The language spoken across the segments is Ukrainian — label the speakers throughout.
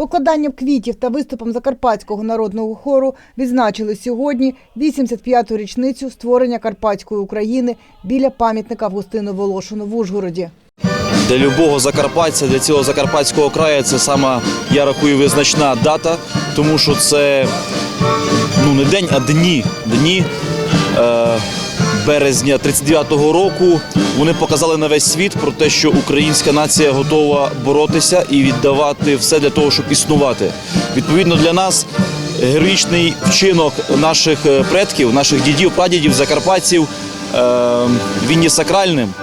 Speaker 1: Покладанням квітів та виступом Закарпатського народного хору відзначили сьогодні 85-ту річницю створення Карпатської України біля пам'ятника Августину Волошину в Ужгороді.
Speaker 2: Для любого закарпатця, для цілого закарпатського краю це сама, я рахую, визначна дата, тому що це ну, не день, а дні. Дні е, березня 39-го року вони показали на весь світ про те, що українська нація готова боротися і віддавати все для того, щоб існувати. Відповідно, для нас героїчний вчинок наших е, предків, наших дідів, прадідів, закарпатців, е, він є сакральним.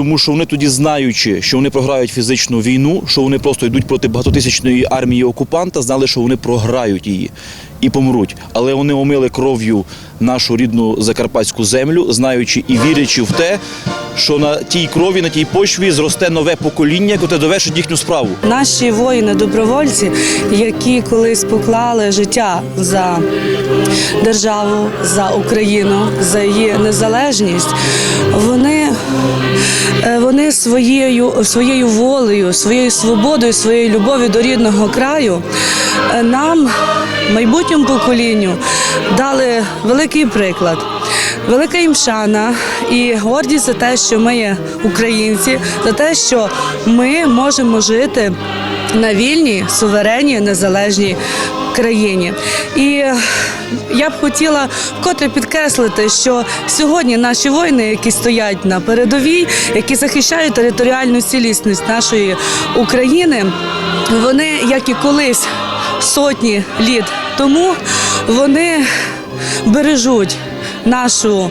Speaker 2: Тому що вони тоді знаючи, що вони програють фізичну війну, що вони просто йдуть проти багатотисячної армії окупанта, знали, що вони програють її і помруть. Але вони омили кров'ю нашу рідну закарпатську землю, знаючи і вірячи в те, що на тій крові, на тій почві зросте нове покоління, яке довершить їхню справу.
Speaker 3: Наші воїни-добровольці, які колись поклали життя за державу, за Україну, за її незалежність, вони, е, вони своєю, своєю волею, своєю свободою, своєю любов'ю до рідного краю е, нам, майбутньому поколінню, дали великий приклад. Велика їм шана і гордість за те, що ми є українці, за те, що ми можемо жити на вільній, суверенній, незалежній країні. І я б хотіла вкотре підкреслити, що сьогодні наші воїни, які стоять на передовій, які захищають територіальну цілісність нашої України, вони, як і колись сотні літ тому, вони бережуть нашу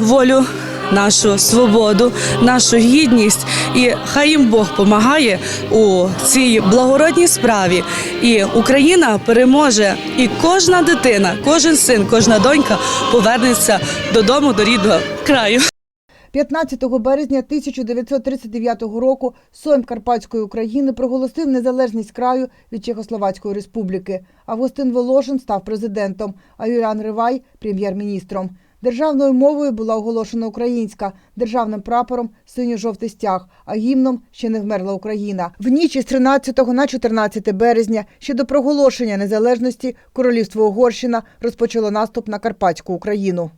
Speaker 3: волю, нашу свободу, нашу гідність. І хай їм Бог допомагає у цій благородній справі. І Україна переможе, і кожна дитина, кожен син, кожна донька повернеться додому до рідного краю.
Speaker 1: 15 березня 1939 року Сойм Карпатської України проголосив незалежність краю від Чехословацької республіки. Августин Волошин став президентом, а Юріан Ривай – прем'єр-міністром. Державною мовою була оголошена українська, державним прапором синьо-жовтий стяг, а гімном ще не вмерла Україна. В ніч із 13 на 14 березня, ще до проголошення незалежності, королівство Угорщина розпочало наступ на Карпатську Україну.